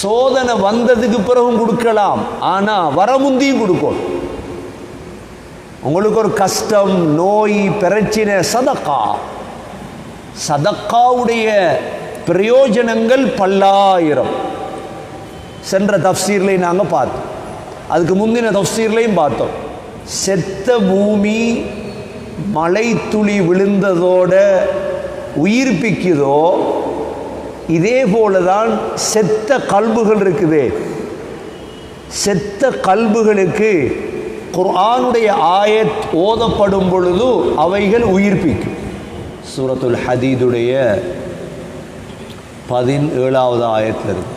சோதனை வந்ததுக்கு பிறகும் கொடுக்கலாம். ஆனால் வர முந்தியும் கொடுக்கணும் உங்களுக்கு ஒரு கஷ்டம் நோய் பிரச்சனை சதக்கா. சதக்காவுடைய பிரயோஜனங்கள் பல்லாயிரம். சென்ற தப்சீர்லையும் நாங்கள் பார்த்தோம். அதுக்கு முந்தின தப்சீர்லையும் பார்த்தோம். செத்த பூமி மழை துளி விழுந்ததோட உயிர்ப்பிக்குதோ இதே போல தான் செத்த கல்புகள் இருக்குதே செத்த கல்புகளுக்கு குர்ஆனுடைய ஆயத் ஓதப்படும் பொழுது அவைகள் உயிர்ப்பிக்கும் சூரத்துல் ஹதீதுடைய பதினேழாவது ஆயத்தில் இருக்கு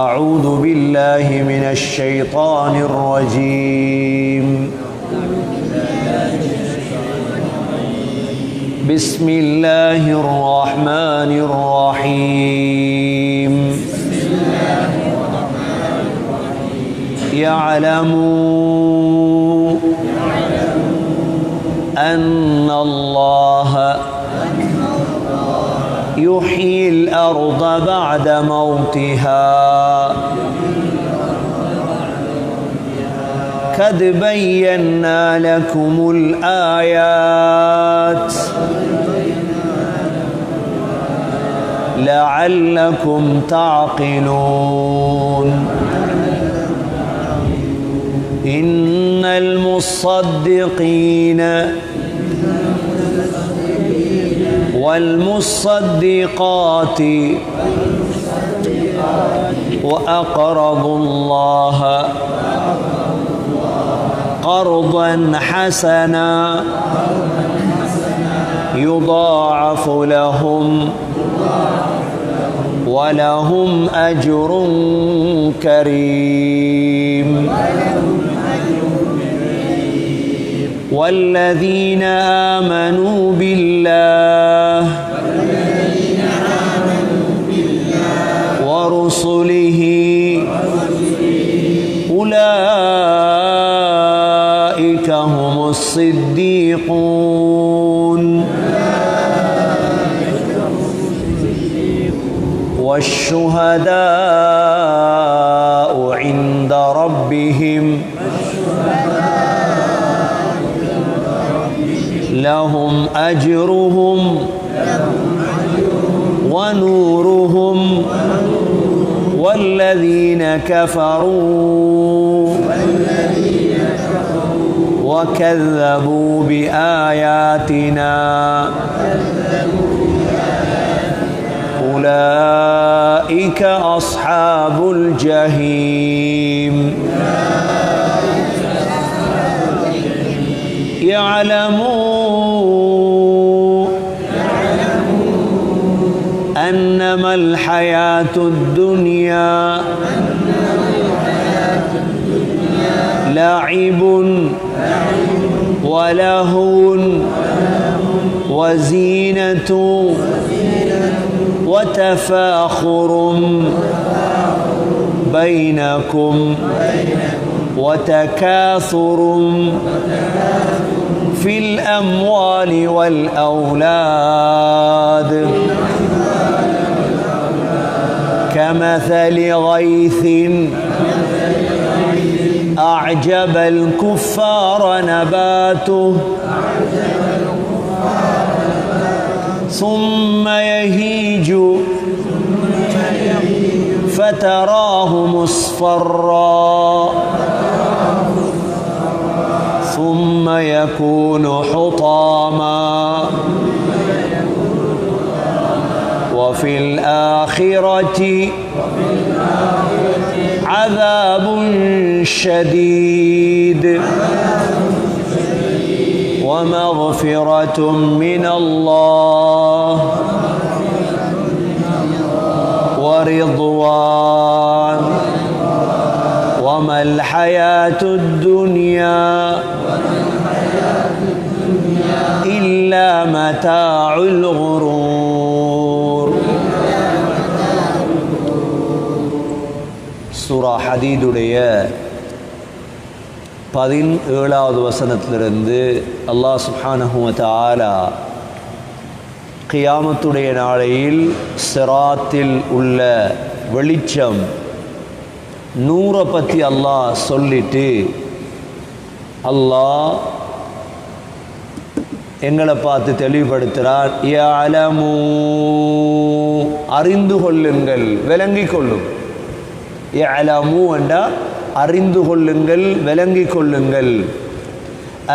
أعوذ بالله من الشيطان الرجيم بسم الله الرحمن الرحيم. يعلموا أن الله يحيي الأرض بعد موتها. قد بينا لكم الآيات. لعلكم تعقلون. إن المصدقين والمصدقات وأقرضوا الله قرضا حسنا يضاعف لهم ولهم أجر كريم. والذين آمنوا بالله ورسله أولئك والشهداء عند ربهم. لهم أجرهم ونورهم والذين كفروا وكذبوا بآياتنا. أولئك أصحاب الجحيم. يعلموا أنما الحياة الدنيا لعب ولهو وزينة وتفاخر بينكم وتكاثر في الأموال والأولاد. كمثل غيث أعجب الكفار نباته. ثم يهيج فتراه مصفرا. ثم يكون حطاما. وفي الآخرة عذاب شديد. ومغفرة من الله ورضوان. وما الحياة الدنيا إلا متاع الغرور. سورة حديد ليال பதினேழாவது வசனத்திலிருந்து அல்லாஹ் சுப்ஹானஹு ஆலா கியாமத்துடைய நாளையில் சிராத்தில் உள்ள வெளிச்சம் நூரை பற்றி அல்லாஹ் சொல்லிட்டு அல்லாஹ் எங்களை பார்த்து தெளிவுபடுத்துகிறார் யாலமூ அறிந்து கொள்ளுங்கள் விளங்கிக் கொள்ளும். யஅலமூ என்றால் அறிந்து கொள்ளுங்கள் விளங்கிக் கொள்ளுங்கள்.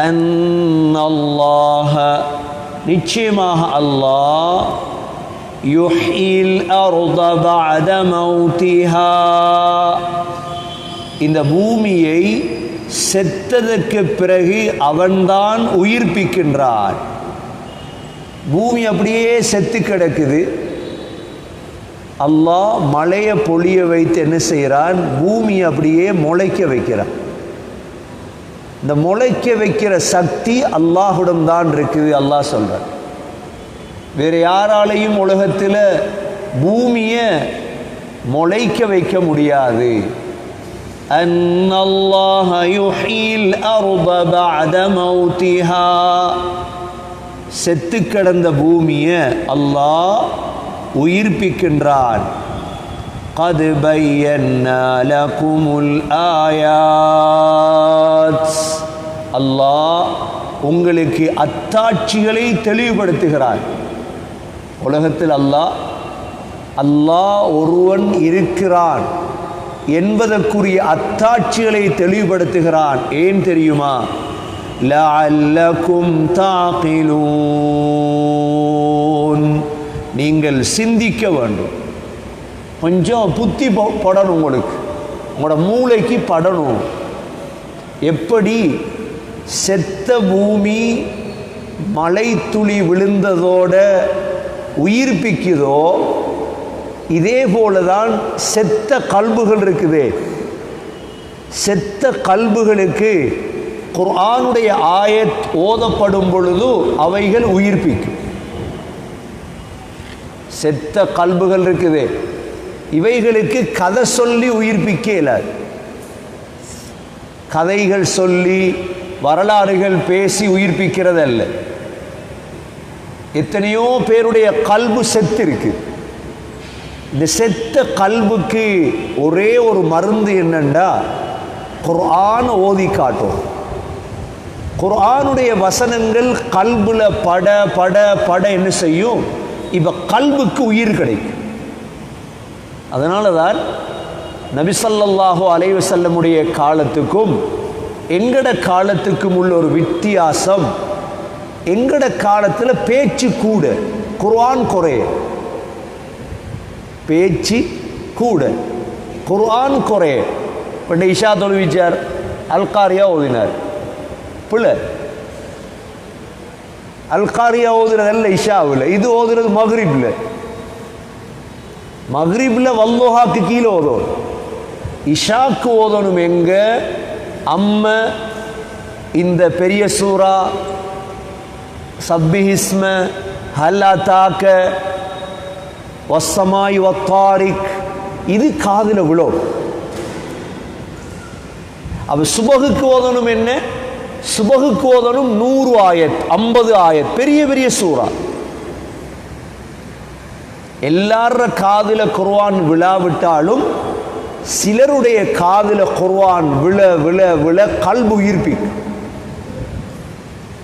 அன்னல்லாஹ நிச்சயமாக அல்லாஹ் யுஹில் அர்த பஅத மௌதிஹா இந்த பூமியை செத்ததற்கு பிறகு அவன்தான் உயிர்ப்பிக்கின்றான். பூமி அப்படியே செத்து கிடக்குது. அல்லாஹ் மழையை பொழிய வைத்து என்ன செய்கிறான் பூமி அப்படியே முளைக்க வைக்கிறான் இந்த முளைக்க வைக்கிற சக்தி அல்லாஹுடம் தான் இருக்குது அல்லாஹ் சொல்கிறான் வேறு யாராலையும் உலகத்தில் பூமியை முளைக்க வைக்க முடியாது أن الله يحيي الأرض بعد موتها செத்து கிடந்த பூமியை அல்லாஹ் உயிர்ப்பிக்கின்றான் قد بينا لكم الآيات அல்லாஹ் உங்களுக்கு அத்தாட்சிகளை தெளிவுபடுத்துகிறான் உலகத்தில் அல்லாஹ் அல்லாஹ் ஒருவன் இருக்கிறான் என்பதற்குரிய அத்தாட்சிகளை தெளிவுபடுத்துகிறான் ஏன் தெரியுமா லஅல்லக்கும் தாக்கிலூன் நீங்கள் சிந்திக்க வேண்டும். கொஞ்சம் புத்தி ப- படணும் உங்களுக்கு. உங்களோட மூளைக்கு படணும். எப்படி செத்த பூமி மழை துளி விழுந்ததோட உயிர்ப்பிக்குதோ இதே போல தான் செத்த கல்புகள் இருக்குது. செத்த கல்புகளுக்கு குர்ஆனுடைய ஆயத் ஓதப்படும் பொழுது அவைகள் உயிர்ப்பிக்கும். செத்த கல்புகள் இருக்குது. இவைகளுக்கு கதை சொல்லி உயிர்ப்பிக்க இயலாது கதைகள் சொல்லி வரலாறுகள் பேசி உயிர்ப்பிக்கிறதல்ல. எத்தனையோ பேருடைய கல்பு செத்து இருக்கு இந்த செத்த கல்புக்கு ஒரே ஒரு மருந்து என்னண்டா? குர்ஆன் ஓதி காட்டும். குர்ஆனுடைய வசனங்கள் கல்புல பட பட பட என்ன செய்யும்? இப்போ கல்வுக்கு உயிர் கிடைக்கும். அதனால தான் நபிசல்லாஹோ அலைவு செல்லமுடைய காலத்துக்கும் எங்கட காலத்துக்கும் உள்ள ஒரு வித்தியாசம் எங்கட காலத்தில் பேச்சு கூட குர்ஆன் குறைய. பேச்சு கூட குர்ஆன் குறைய. பண்ட இஷா தொழுவிச்சார் அல்காரியா ஓதினார். பிள்ளை அல்காரியா ஓதுறது அல்ல இஷாவில். இது ஓதுறது மக்ரிப்ல. மக்ரிப்ல வல்லோஹாக்கு கீழே ஓதணும் இஷாக்கு ஓதணும் எங்க? அம்ம இந்த பெரிய சூரா சப்பிஹிஸ்ம ஹல்லா தாக்க வசமாய் வத்தாரிக். இது காதில் விழும். அவ சுபகுக்கு ஓதணும் என்ன? சுபகுக்கு ஓதணும் நூறு ஆயத் ஐம்பது ஆயத் பெரிய பெரிய சூறா எல்லார காதில குர்ஆன் விழாவிட்டாலும் சிலருடைய காதில குர்ஆன் விழ விழ விழ கல்பு உயிர்ப்பிக்கும்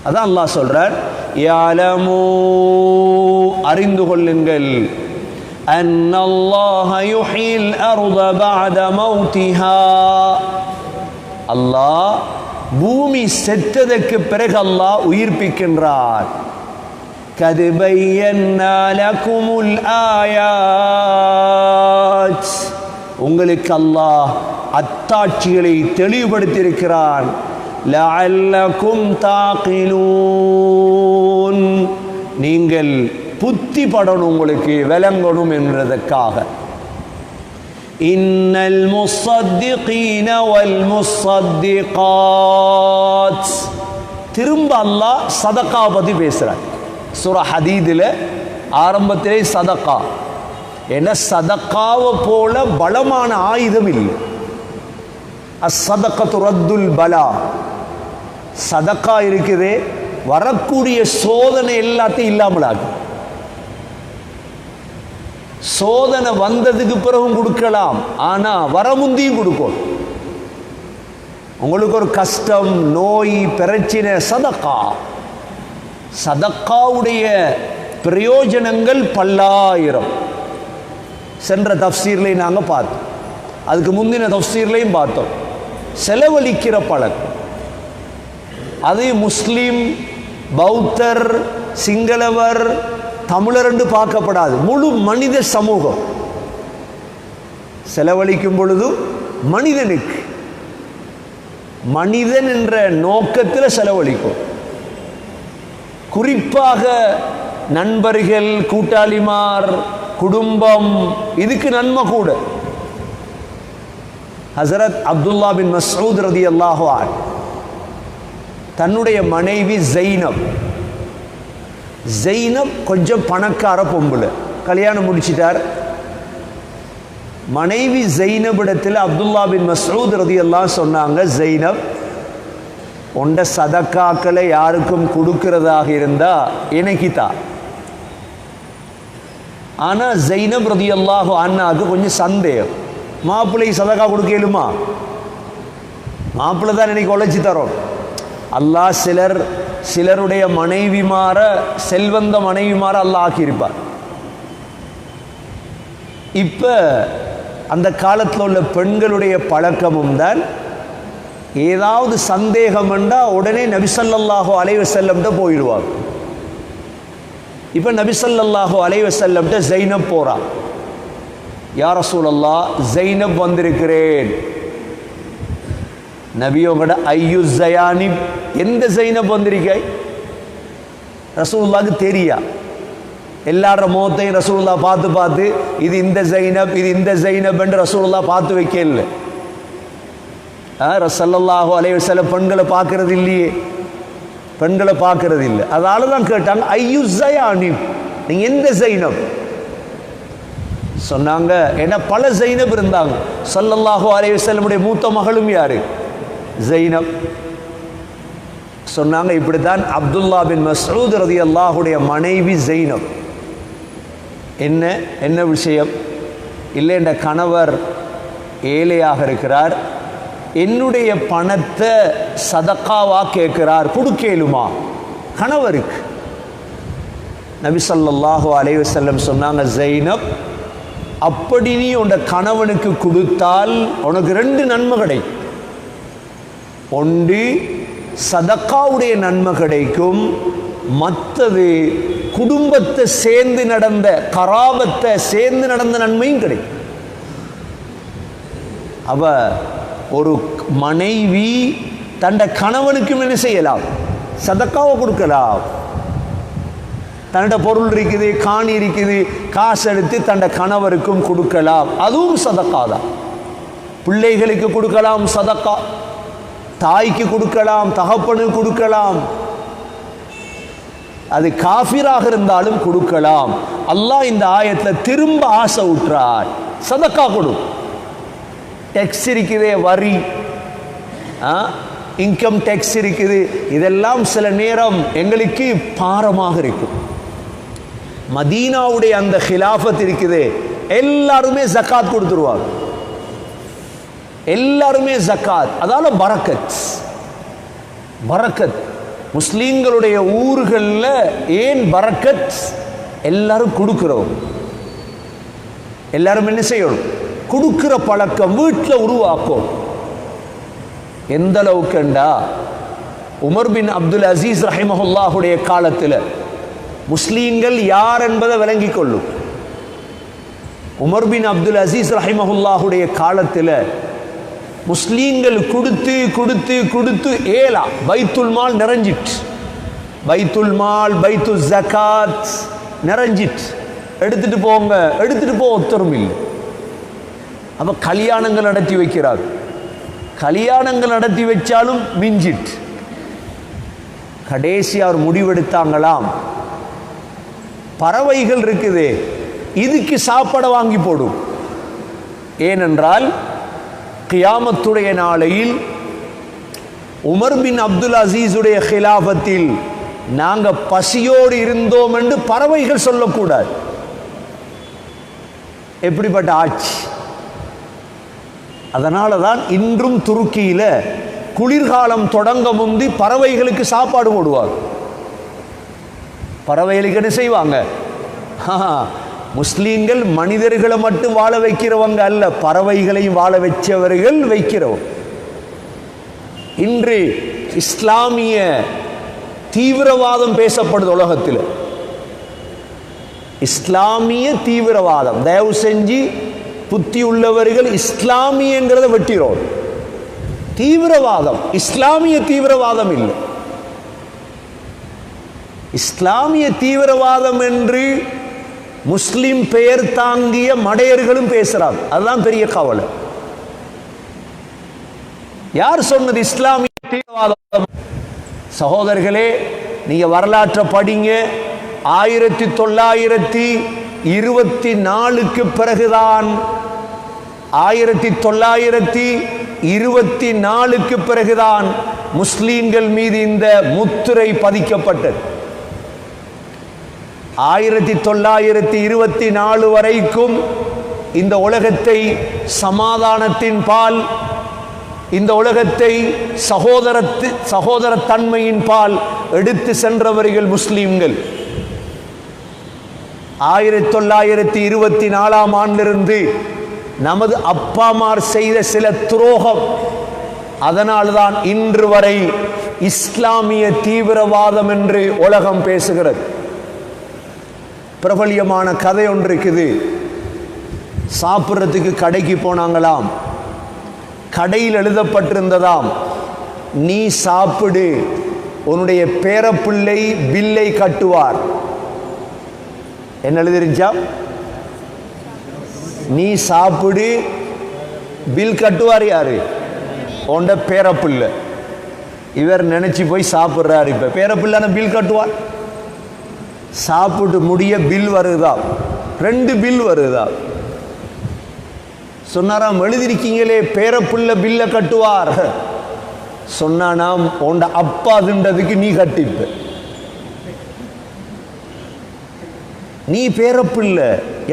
அதான் அல்லாஹ் சொல்றார் யாலமூ அறிந்து கொள்ளுங்கள் أن الله يحيي الأرض بعد موتها அல்லாஹ் பூமி செத்ததற்கு பிறகு அல்லாஹ் உயிர்ப்பிக்கின்றார். கதுபையன்னாலகுமுல் ஆயாத் உங்களுக்கு அல்லாஹ் அத்தாட்சிகளை தெளிவுபடுத்தியிருக்கிறான். லஅல்லகும் தாக்கிலூன். நீங்கள் புத்தி படணும் உங்களுக்கு விளங்கணும் என்றதற்காக. إن المصدقين والمصدقات திரும்ப அல்லாஹ் சதக்கா பத்தி பேசுறார் சூரா ஹதீதுல ஆரம்பத்திலே சதக்கா ஏன்னா சதக்காவை போல பலமான ஆயுதம் இல்லை அசதக்கத்து ரத்துல் பலா சதக்கா இருக்குதே வரக்கூடிய சோதனை எல்லாத்தையும் இல்லாமலாகும் சோதனை வந்ததுக்கு பிறகும் கொடுக்கலாம். ஆனா வர முந்தியும் கொடுக்கும். உங்களுக்கு ஒரு கஷ்டம் நோய் பிரச்சனை சதக்கா. சதக்காவுடைய பிரயோஜனங்கள் பல்லாயிரம். சென்ற தப்சீர்லையும் நாங்கள் பார்த்தோம். அதுக்கு முந்தின தப்சீர்லையும் பார்த்தோம். செலவழிக்கிற பழக்கம் அது முஸ்லீம் பௌத்தர் சிங்களவர் தமிழர் என்று பார்க்கப்படாது. முழு மனித சமூகம். செலவழிக்கும் பொழுதும் மனிதனுக்கு. மனிதன் என்ற நோக்கத்தில் செலவழிக்கும். குறிப்பாக நண்பர்கள் கூட்டாளிமார் குடும்பம் இதுக்கு நன்மை கூட. ஹசரத் அப்துல்லா பின் மசூத் ரதி அல்லாஹான் தன்னுடைய மனைவி ஜெய்னப் ஜெயினப் கொஞ்சம் பணக்கார பொம்புல கல்யாணம் முடிச்சிட்டார். மனைவி ஜெயினபிடத்தில் அப்துல்லா பின் மசூத் ரதி எல்லாம் சொன்னாங்க ஜெயினப் உண்ட சதக்காக்களை யாருக்கும் கொடுக்கிறதாக இருந்தா எனக்குதா ஆனா ஜெய்னப் ரதி அல்லாஹு அண்ணாக்கு கொஞ்சம் சந்தேகம். மாப்பிள்ளை சதக்கா கொடுக்கலுமா மாப்பிள்ளை தான் இன்னைக்கு உழைச்சி தரோம். அல்லாஹ் சிலர் சிலருடைய மனைவிமார செல்வந்த மனைவிமார அல்லாஹ் ஆக்கியிருப்பார். இப்ப அந்த காலத்தில் உள்ள பெண்களுடைய பழக்கமும் தான் ஏதாவது சந்தேகம் என்றா உடனே நபிசல்லாஹோ அலைவசல்லம்ட்ட போயிடுவாங்க. இப்போ நபிசல்லாஹோ அலைவசல்லம்ட்ட ஜெயினப் போறா. யார சூழல்லா ஜெயினப் வந்திருக்கிறேன். நபியோங்கட ஐயு ஜயானி எந்த சைனப் வந்திருக்காய்? ரசூல்லாக்கு தெரியா? எல்லாரோட முகத்தையும் ரசூல்லா பார்த்து பார்த்து இது இந்த ஜைனப் இது இந்த ஜைனப் என்று ரசூல்லா பார்த்து வைக்க இல்லை ரசல்லாஹோ அலைய சில பெண்களை பார்க்கறது இல்லையே? பெண்களை பார்க்கறது இல்லை. அதனால தான் கேட்டாங்க ஐயு ஜயானி நீங்க எந்த ஜைனப்? சொன்னாங்க ஏன்னா பல ஜைனப் இருந்தாங்க. சல்லல்லாஹோ அலைய செல்லமுடைய மூத்த மகளும் யாரு? ஜைனப் சொன்னாங்க இப்படித்தான் அப்துல்லா பின் மசூத் ரதி அல்லாஹுடைய மனைவி ஜெய்னப். என்ன என்ன விஷயம்? இல்லை என்ற கணவர் ஏழையாக இருக்கிறார். என்னுடைய பணத்தை சதக்காவா கேட்கிறார் கொடுக்கலுமா? கணவருக்கு. நபிசல்லாஹு ஸல்லல்லாஹு செல்லம் சொன்னாங்க ஜெய்னப் அப்படி நீ உன் கணவனுக்கு கொடுத்தால் உனக்கு ரெண்டு நன்மை கிடைக்கும். ஒன்று சதக்காவுடைய நன்மை கிடைக்கும். மற்றது குடும்பத்தை சேர்ந்து நடந்த கராபத்தை சேர்ந்து நடந்த நன்மையும் கிடைக்கும். அவ ஒரு மனைவி தண்ட கணவனுக்கும் என்ன செய்யலாம்? சதக்காவை கொடுக்கலாம். தன்னோட பொருள் இருக்குது காணி இருக்குது காசு எடுத்து தண்ட கணவருக்கும் கொடுக்கலாம். அதுவும் சதக்கா தான். பிள்ளைகளுக்கு கொடுக்கலாம் சதக்கா. தாய்க்கு கொடுக்கலாம் தகப்பனுக்கு கொடுக்கலாம். அது காஃபிராக இருந்தாலும் கொடுக்கலாம். அல்லாஹ் இந்த ஆயத்தில் திரும்ப ஆசை விட்டுறார் சதக்கா கொடு. டெக்ஸ் இருக்குதே வரி. இன்கம் டெக்ஸ் இருக்குது. இதெல்லாம் சில நேரம் எங்களுக்கு பாரமாக இருக்கும். மதீனாவுடைய அந்த ஹிலாஃபத் இருக்குது. எல்லாருமே ஜக்காத் கொடுத்துருவாங்க. எல்லாருமே ஜக்காத். அதால பரக்கத் பரக்கத் முஸ்லீம்களுடைய ஊர்களில் ஏன் பரக்கத் எல்லாரும் கொடுக்கிறோம். எல்லாரும் என்ன செய்யணும்? கொடுக்கிற பழக்கம் வீட்டில் உருவாக்கும். எந்த அளவுக்குண்டா உமர் பின் அப்துல் அசீஸ் ரஹிமஹுல்லாஹுடைய காலத்தில் முஸ்லீம்கள் யார் என்பதை விளங்கிக் கொள்ளும். உமர் பின் அப்துல் அசீஸ் ரஹிமஹுல்லாஹுடைய காலத்தில் முஸ்லீம்கள் கொடுத்து கொடுத்து கொடுத்து ஏலா. பைத்துல் மால் நிறைஞ்சிட்டு. பைத்துல் மால் பைத்து ஜகாத் நிறைஞ்சிட்டு. எடுத்துட்டு போங்க. எடுத்துட்டு போ ஒத்தரும் இல்லை. அப்ப கல்யாணங்கள் நடத்தி வைக்கிறார். கல்யாணங்கள் நடத்தி வச்சாலும் மிஞ்சிட் கடைசி அவர் முடிவெடுத்தாங்களாம். பறவைகள் இருக்குது. இதுக்கு சாப்பாடை வாங்கி போடும் ஏனென்றால் கியாமத்துடைய நாளையில் உமர் பின் அப்துல் அசீஸுடைய ஹிலாபத்தில் நாங்க பசியோடு இருந்தோம் என்று பறவைகள் சொல்லக்கூடாது. எப்படிப்பட்ட ஆட்சி? அதனால தான் இன்றும் துருக்கியில குளிர்காலம் தொடங்க முந்தி பறவைகளுக்கு சாப்பாடு போடுவார் பறவைகளுக்கு என்ன செய்வாங்க? முஸ்லீம்கள் மனிதர்களை மட்டும் வாழ வைக்கிறவங்க அல்ல பறவைகளையும் வாழ வச்சவர்கள் வைக்கிறவங்க. இன்று இஸ்லாமிய தீவிரவாதம் பேசப்படுது உலகத்தில். இஸ்லாமிய தீவிரவாதம் தயவு செஞ்சு புத்தி உள்ளவர்கள் இஸ்லாமியங்கிறத வெட்டிரோம் தீவிரவாதம் இஸ்லாமிய தீவிரவாதம் இல்லை. இஸ்லாமிய தீவிரவாதம் என்று முஸ்லிம் பெயர் தாங்கிய மடையர்களும் பேசுறாங்க. அதுதான் பெரிய கவலை. யார் சொன்னது இஸ்லாமிய தீவிரவாதம்? சகோதரர்களே நீங்க வரலாற்றை படிங்க. ஆயிரத்தி தொள்ளாயிரத்தி இருபத்தி நாலுக்கு பிறகுதான். ஆயிரத்தி தொள்ளாயிரத்தி இருபத்தி நாலுக்கு பிறகுதான் முஸ்லீம்கள் மீது இந்த முத்திரை பதிக்கப்பட்டது. ஆயிரத்தி தொள்ளாயிரத்தி இருபத்தி நாலு வரைக்கும் இந்த உலகத்தை சமாதானத்தின் பால் இந்த உலகத்தை சகோதரத்து சகோதரத்தன்மையின் பால் எடுத்து சென்றவர்கள் முஸ்லீம்கள். ஆயிரத்தி தொள்ளாயிரத்தி இருபத்தி நாலாம் ஆண்டிலிருந்து நமது அப்பாமார் செய்த சில துரோகம் அதனால்தான் இன்று வரை இஸ்லாமிய தீவிரவாதம் என்று உலகம் பேசுகிறது. பிரபலியமான கதை ஒன்று இருக்குது சாப்பிட்றதுக்கு கடைக்கு போனாங்களாம். கடையில் எழுதப்பட்டிருந்ததாம் நீ சாப்பிடு உன்னுடைய பேரப்பிள்ளை பில்லை கட்டுவார். என்ன எழுதிருச்சா நீ சாப்பிடு பில் கட்டுவார் யாரு? உண்ட பேரப்பிள்ளை. இவர் நினைச்சு போய் சாப்பிட்றாரு இப்போ. பேரப்பிள்ளைன பில் கட்டுவார்? சாப்பிட்டு முடிய பில் வருதா? ரெண்டு பில் வருதா? சொன்னாராம் எழுதிருக்கீங்களே பேரப்புள்ள பில்ல கட்டுவார். சொன்னானாம் உண்ட அப்பா தின்றதுக்கு நீ கட்டிப்ப நீ பேரப்பிள்ள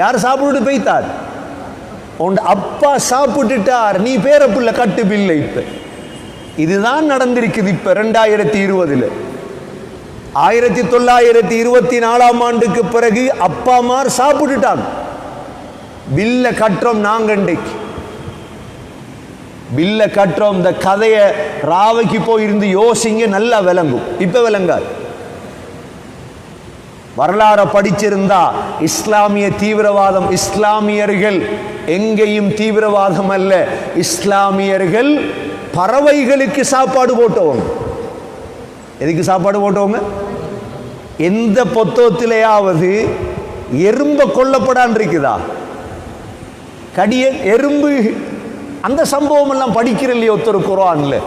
யார் சாப்பிட்டு போய்த்தார்? உண்ட அப்பா சாப்பிட்டுட்டார் நீ பேரப்புள்ள கட்டு பில்லை இப்ப இதுதான் நடந்திருக்குது இப்ப ரெண்டாயிரத்தி இருபதுல. ஆயிரத்தி தொள்ளாயிரத்தி இருபத்தி நாலாம் ஆண்டுக்கு பிறகு அப்பாமார் சாப்பிட்டுட்டாங்க. பில்ல கட்டுறோம் நாங்கண்டைக்கு இன்றைக்கு. பில்ல கட்டுறோம் இந்த கதையை ராவைக்கு போயிருந்து யோசிங்க நல்லா விளங்கும். இப்ப விளங்காது. வரலாற படிச்சிருந்தா இஸ்லாமிய தீவிரவாதம் இஸ்லாமியர்கள் எங்கேயும் தீவிரவாதம் அல்ல. இஸ்லாமியர்கள் பறவைகளுக்கு சாப்பாடு போட்டவங்க. எதுக்கு சாப்பாடு போட்டவங்க? எந்த பொத்தத்திலேயாவது எறும்ப கொல்லப்படான் இருக்குதா கடிய எறும்பு அந்த சம்பவம் எல்லாம் படிக்கிற இல்லையோ ஒருத்தர் குரான்ல.